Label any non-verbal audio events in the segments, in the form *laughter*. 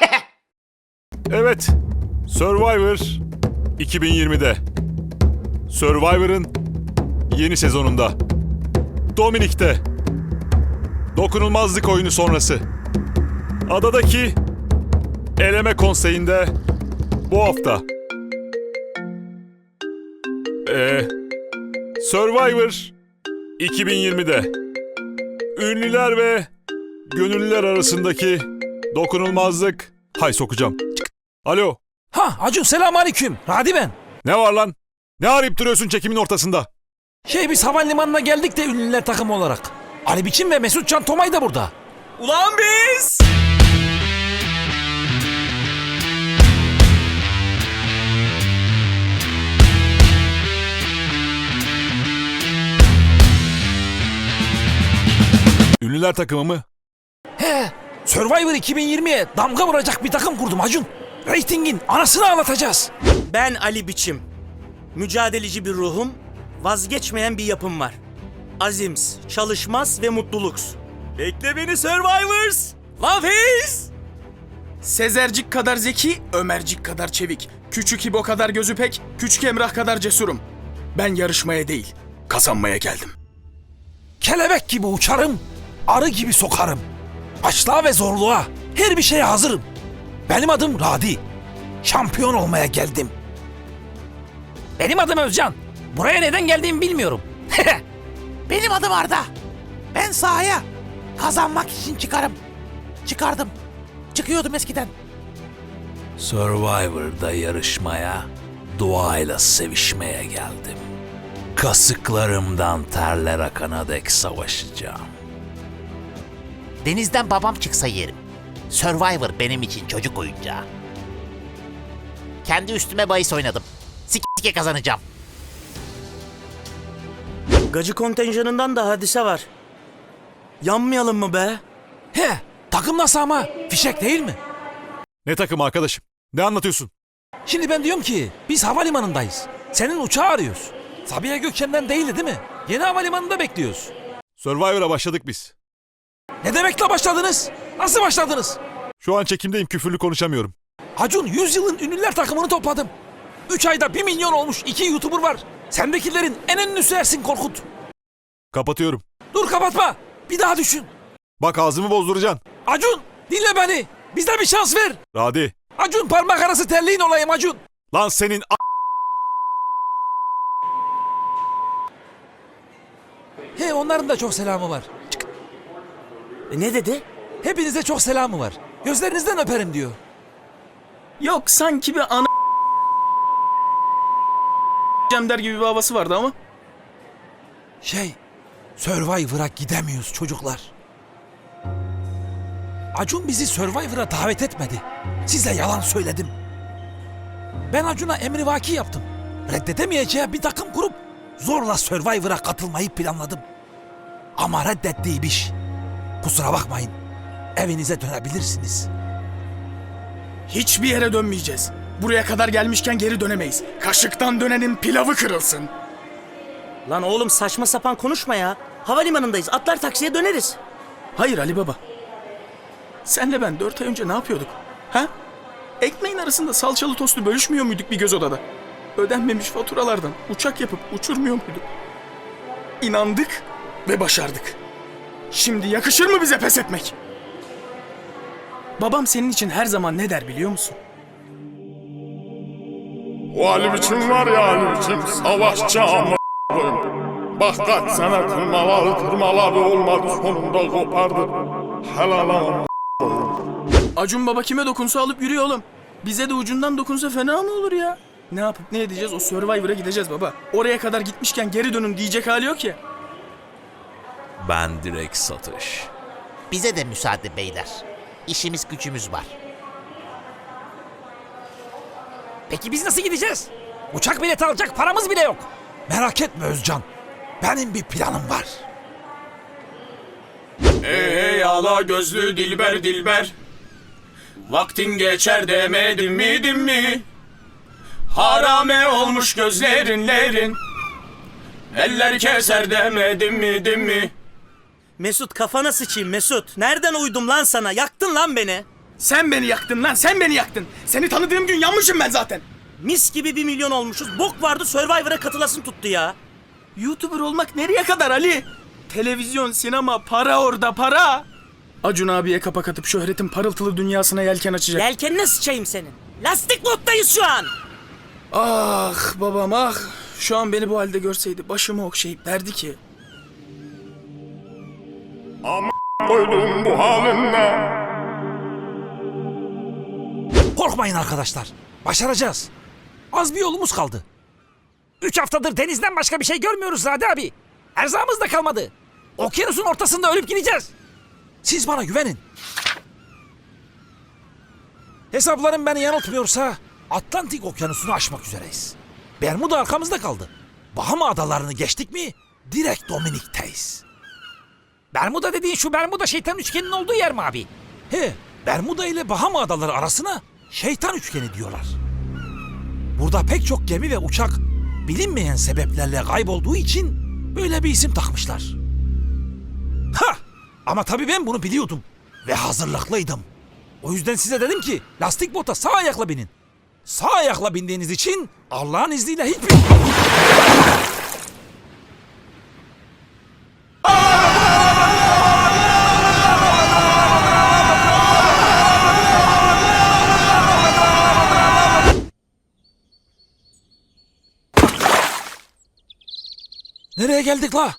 *laughs* Evet, Survivor 2020'de. Survivor'ın yeni sezonunda. Dominik'te. Dokunulmazlık oyunu sonrası. Adadaki eleme konseyinde bu hafta. Ee, Survivor 2020'de. Ünlüler ve gönüllüler arasındaki dokunulmazlık. Hay sokacağım. Alo. Ha Acun selamünaleyküm. Radi ben. Ne var lan? Ne arayıp duruyorsun çekimin ortasında? Şey biz havalimanına geldik de ünlüler takımı olarak. Ali Biçim ve Mesut Can Tomay da burada. Ulan biz! Ünlüler takımı mı? Survivor 2020'ye damga vuracak bir takım kurdum Acun. Ratingin anasını ağlatacağız. Ben Ali Biçim. Mücadeleci bir ruhum, vazgeçmeyen bir yapım var. Azims, çalışmaz ve mutluluks. Bekle beni Survivors! Love is! Sezercik kadar zeki, Ömercik kadar çevik. Küçük İbo kadar gözü pek, küçük Emrah kadar cesurum. Ben yarışmaya değil, kazanmaya geldim. Kelebek gibi uçarım, arı gibi sokarım. Açlığa ve zorluğa, her bir şeye hazırım. Benim adım Radi. Şampiyon olmaya geldim. Benim adım Özcan. Buraya neden geldiğimi bilmiyorum. *laughs* Benim adım Arda. Ben sahaya kazanmak için çıkarım. Çıkardım. Çıkıyordum eskiden. Survivor'da yarışmaya, doğayla sevişmeye geldim. Kasıklarımdan terler akana dek savaşacağım. Denizden babam çıksa yerim. Survivor benim için çocuk oyuncağı. Kendi üstüme bahis oynadım. Sike sike kazanacağım. Gacı kontenjanından da hadise var. Yanmayalım mı be? He, takım nasıl ama? Fişek değil mi? Ne takımı arkadaşım? Ne anlatıyorsun? Şimdi ben diyorum ki biz havalimanındayız. Senin uçağı arıyoruz. Sabiha Gökçen'den değildi değil mi? Yeni havalimanında bekliyoruz. Survivor'a başladık biz. Ne demekle başladınız? Nasıl başladınız? Şu an çekimdeyim küfürlü konuşamıyorum. Acun 100 yılın ünlüler takımını topladım. 3 ayda 1 milyon olmuş 2 YouTuber var. Sendekilerin en ünlüsü Ersin Korkut. Kapatıyorum. Dur kapatma. Bir daha düşün. Bak ağzımı bozduracaksın. Acun dinle beni. Bize bir şans ver. Radi. Acun parmak arası terliğin olayım Acun. Lan senin a- He onların da çok selamı var. E, ne dedi? Hepinize çok selamı var. Gözlerinizden öperim diyor. Yok sanki bir ana der gibi bir havası vardı ama. Şey, Survivor'a gidemiyoruz çocuklar. Acun bizi Survivor'a davet etmedi. Size yalan söyledim. Ben Acun'a emrivaki yaptım. Reddedemeyeceği bir takım kurup zorla Survivor'a katılmayı planladım. Ama reddettiği iş. Kusura bakmayın. Evinize dönebilirsiniz. Hiçbir yere dönmeyeceğiz. Buraya kadar gelmişken geri dönemeyiz. Kaşıktan dönenin pilavı kırılsın. Lan oğlum saçma sapan konuşma ya. Havalimanındayız. Atlar taksiye döneriz. Hayır Ali Baba. Senle ben dört ay önce ne yapıyorduk? Ha? Ekmeğin arasında salçalı tostu bölüşmüyor muyduk bir göz odada? Ödenmemiş faturalardan uçak yapıp uçurmuyor muyduk? İnandık ve başardık. Şimdi yakışır mı bize pes etmek? Babam senin için her zaman ne der biliyor musun? O Ali biçim var ya Ali biçim savaşçı ama. Bak kaç sene tırmaladı tırmaladı olmadı sonunda kopardı. Helal ama Acun Baba kime dokunsa alıp yürüyor oğlum. Bize de ucundan dokunsa fena mı olur ya? Ne yapıp ne edeceğiz? O Survivor'a gideceğiz baba. Oraya kadar gitmişken geri dönün diyecek hali yok ya. Ben direkt satış. Bize de müsaade beyler. İşimiz gücümüz var. Peki biz nasıl gideceğiz? Uçak bileti alacak paramız bile yok. Merak etme Özcan. Benim bir planım var. Hey hey ala gözlü dilber dilber Vaktin geçer demedim mi dim mi Harame olmuş gözlerinlerin Eller keser demedim mi dim mi Mesut kafana sıçayım Mesut. Nereden uydum lan sana? Yaktın lan beni. Sen beni yaktın lan sen beni yaktın. Seni tanıdığım gün yanmışım ben zaten. Mis gibi bir milyon olmuşuz. Bok vardı Survivor'a katılasın tuttu ya. YouTuber olmak nereye kadar Ali? Televizyon, sinema, para orada para. Acun abiye kapak atıp şöhretin parıltılı dünyasına yelken açacak. Yelkenine sıçayım senin. Lastik bottayız şu an. Ah babam ah. Şu an beni bu halde görseydi başımı okşayıp derdi ki. Koydum bu halinle. Korkmayın arkadaşlar. Başaracağız. Az bir yolumuz kaldı. Üç haftadır denizden başka bir şey görmüyoruz Radi abi. Erzağımız da kalmadı. Okyanusun ortasında ölüp gideceğiz. Siz bana güvenin. Hesaplarım beni yanıltmıyorsa Atlantik okyanusunu aşmak üzereyiz. Bermuda arkamızda kaldı. Bahama adalarını geçtik mi direkt Dominik'teyiz. Bermuda dediğin şu Bermuda şeytan üçgeninin olduğu yer mi abi? He, Bermuda ile Bahama adaları arasına şeytan üçgeni diyorlar. Burada pek çok gemi ve uçak bilinmeyen sebeplerle kaybolduğu için böyle bir isim takmışlar. Ha! Ama tabii ben bunu biliyordum ve hazırlıklıydım. O yüzden size dedim ki lastik bota sağ ayakla binin. Sağ ayakla bindiğiniz için Allah'ın izniyle hiçbir... Nereye geldik la?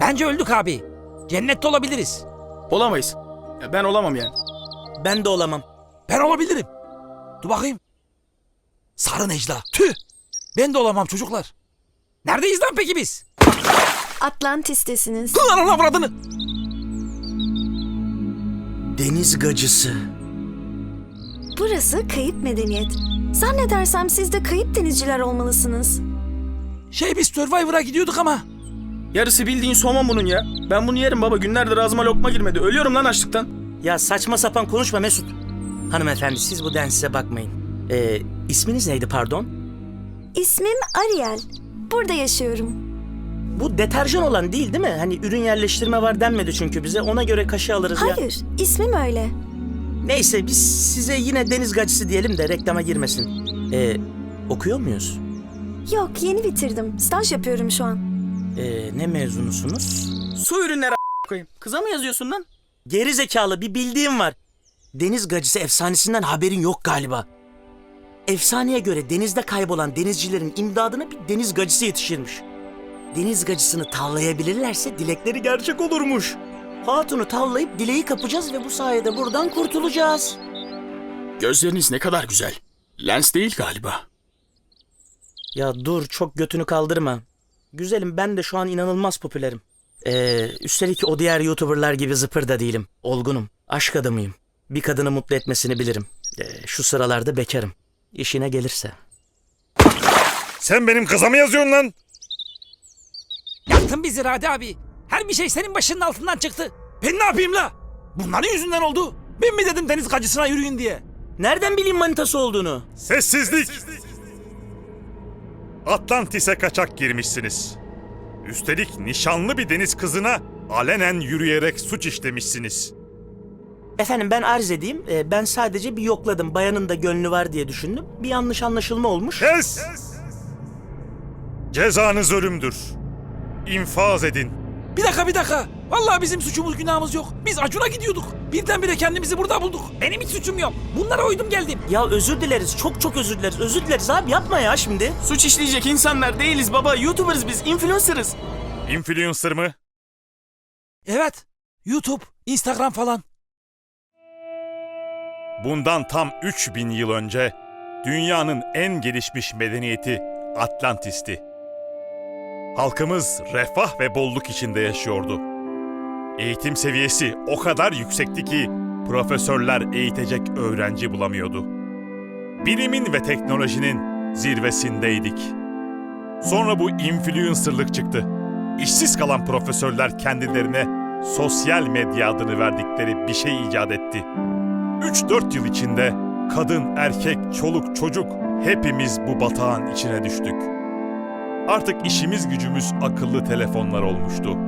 Bence öldük abi. Cennette olabiliriz. Olamayız. Ya ben olamam yani. Ben de olamam. Ben olabilirim. Dur bakayım. Sarı Necla. Tüh. Ben de olamam çocuklar. Neredeyiz lan peki biz? Atlantis'tesiniz. Kullanın avradını. Deniz gacısı. Burası kayıp medeniyet. Zannedersem siz de kayıp denizciler olmalısınız. Şey biz Survivor'a gidiyorduk ama. Yarısı bildiğin somon bunun ya. Ben bunu yerim baba. Günlerdir ağzıma lokma girmedi. Ölüyorum lan açlıktan. Ya saçma sapan konuşma Mesut. Hanımefendi siz bu densize bakmayın. Ee, isminiz neydi pardon? İsmim Ariel. Burada yaşıyorum. Bu deterjan olan değil değil mi? Hani ürün yerleştirme var denmedi çünkü bize. Ona göre kaşı alırız ya. Hayır, ismim öyle. Neyse biz size yine deniz gacısı diyelim de reklama girmesin. Ee, okuyor muyuz? Yok, yeni bitirdim. Staj yapıyorum şu an. Ee, ne mezunusunuz? Su ürünleri a- koyayım. Kıza mı yazıyorsun lan? Geri zekalı bir bildiğim var. Deniz gacısı efsanesinden haberin yok galiba. Efsaneye göre denizde kaybolan denizcilerin imdadına bir deniz gacısı yetişirmiş. Deniz gacısını tavlayabilirlerse dilekleri gerçek olurmuş. Hatunu tavlayıp dileği kapacağız ve bu sayede buradan kurtulacağız. Gözleriniz ne kadar güzel. Lens değil galiba. Ya dur çok götünü kaldırma. Güzelim ben de şu an inanılmaz popülerim. Ee, üstelik o diğer YouTuber'lar gibi zıpır da değilim. Olgunum. Aşk adamıyım. Bir kadını mutlu etmesini bilirim. Ee, şu sıralarda bekarım. İşine gelirse. Sen benim kıza mı yazıyorsun lan? Yaktın bizi Radi abi. Her bir şey senin başının altından çıktı. Ben ne yapayım la? Bunların yüzünden oldu. Ben mi dedim deniz gacısına yürüyün diye? Nereden bileyim manitası olduğunu? Sessizlik. Atlantis'e kaçak girmişsiniz. Üstelik nişanlı bir deniz kızına alenen yürüyerek suç işlemişsiniz. Efendim ben arz edeyim. Ee, ben sadece bir yokladım. Bayanın da gönlü var diye düşündüm. Bir yanlış anlaşılma olmuş. Kes! Cezanız ölümdür. İnfaz edin. Bir dakika bir dakika. Vallahi bizim suçumuz günahımız yok. Biz Acun'a gidiyorduk. Birdenbire kendimizi burada bulduk. Benim hiç suçum yok. Bunlara uydum geldim. Ya özür dileriz. Çok çok özür dileriz. Özür dileriz abi yapma ya şimdi. Suç işleyecek insanlar değiliz baba. YouTuber'ız biz. Influencer'ız. Influencer mı? Evet. YouTube, Instagram falan. Bundan tam 3000 yıl önce dünyanın en gelişmiş medeniyeti Atlantis'ti. Halkımız refah ve bolluk içinde yaşıyordu. Eğitim seviyesi o kadar yüksekti ki profesörler eğitecek öğrenci bulamıyordu. Bilimin ve teknolojinin zirvesindeydik. Sonra bu influencerlık çıktı. İşsiz kalan profesörler kendilerine sosyal medya adını verdikleri bir şey icat etti. 3-4 yıl içinde kadın, erkek, çoluk, çocuk hepimiz bu batağın içine düştük. Artık işimiz gücümüz akıllı telefonlar olmuştu.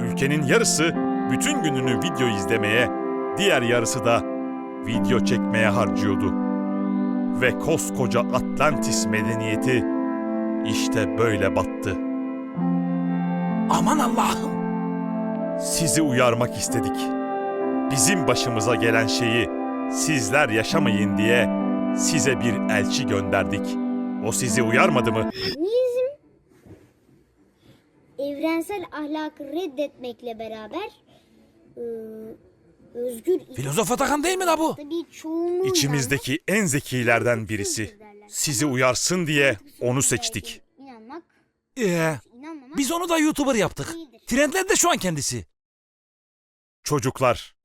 Ülke Ülkenin yarısı bütün gününü video izlemeye, diğer yarısı da video çekmeye harcıyordu. Ve koskoca Atlantis medeniyeti işte böyle battı. Aman Allah'ım. Sizi uyarmak istedik. Bizim başımıza gelen şeyi sizler yaşamayın diye size bir elçi gönderdik. O sizi uyarmadı mı? Evrensel ahlakı reddetmekle beraber e, özgür Filozof Atakan değil mi la bu? bir çoğunluğu İçimizdeki en zekilerden birisi. Sizi uyarsın diye onu seçtik. inanmak, Ee, inanmamak biz onu da YouTuber yaptık. Trendlerde şu an kendisi. Çocuklar,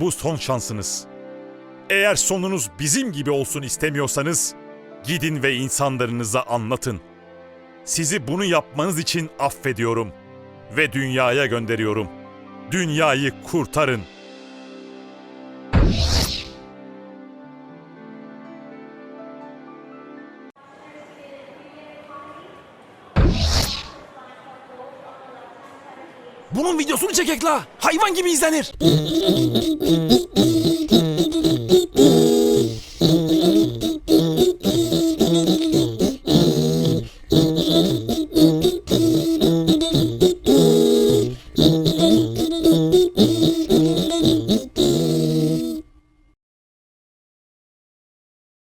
bu son şansınız. Eğer sonunuz bizim gibi olsun istemiyorsanız, gidin ve insanlarınıza anlatın. Sizi bunu yapmanız için affediyorum ve dünyaya gönderiyorum. Dünyayı kurtarın. Bunun videosunu çekek la. Hayvan gibi izlenir. *laughs*